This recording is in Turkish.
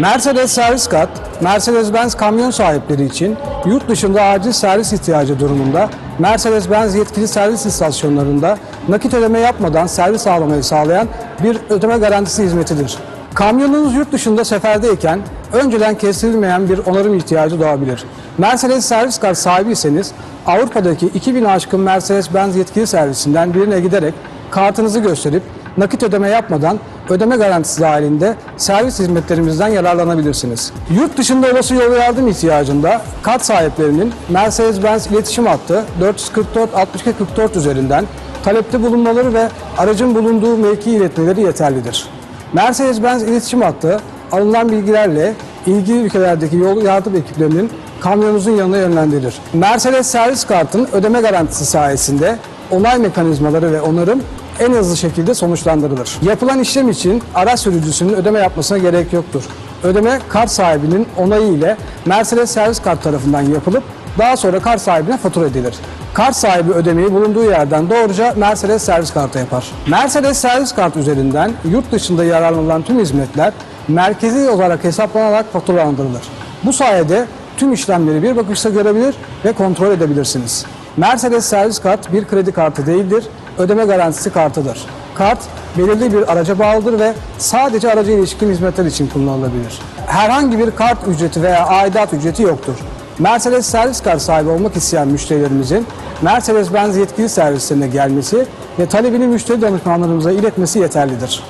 Mercedes servis kart, Mercedes-Benz kamyon sahipleri için yurt dışında acil servis ihtiyacı durumunda Mercedes-Benz yetkili servis istasyonlarında nakit ödeme yapmadan servis sağlamayı sağlayan bir ödeme garantisi hizmetidir. Kamyonunuz yurt dışında seferdeyken önceden kestirilmeyen bir onarım ihtiyacı doğabilir. Mercedes servis kart sahibiyseniz Avrupa'daki 2000 aşkın Mercedes-Benz yetkili servisinden birine giderek kartınızı gösterip nakit ödeme yapmadan ödeme garantisi dahilinde servis hizmetlerimizden yararlanabilirsiniz. Yurt dışında olası yol yardım ihtiyacında kart sahiplerinin Mercedes-Benz iletişim hattı 444 62 44 üzerinden talepte bulunmaları ve aracın bulunduğu mevki iletmeleri yeterlidir. Mercedes-Benz iletişim hattı alınan bilgilerle ilgili ülkelerdeki yol yardım ekiplerinin kamyonunuzun yanına yönlendirir. Mercedes servis kartın ödeme garantisi sayesinde onay mekanizmaları ve onarım en hızlı şekilde sonuçlandırılır. Yapılan işlem için araç sürücüsünün ödeme yapmasına gerek yoktur. Ödeme kart sahibinin onayı ile Mercedes servis kart tarafından yapılıp daha sonra kart sahibine fatura edilir. Kart sahibi ödemeyi bulunduğu yerden doğruca Mercedes servis kartı yapar. Mercedes servis kart üzerinden yurt dışında yararlanılan tüm hizmetler merkezi olarak hesaplanarak faturalandırılır. Bu sayede tüm işlemleri bir bakışta görebilir ve kontrol edebilirsiniz. Mercedes servis kart bir kredi kartı değildir, ödeme garantisi kartıdır. Kart belirli bir araca bağlıdır ve sadece araca ilişkin hizmetler için kullanılabilir. Herhangi bir kart ücreti veya aidat ücreti yoktur. Mercedes servis kart sahibi olmak isteyen müşterilerimizin Mercedes-Benz yetkili servislerine gelmesi ve talebini müşteri danışmanlarımıza iletmesi yeterlidir.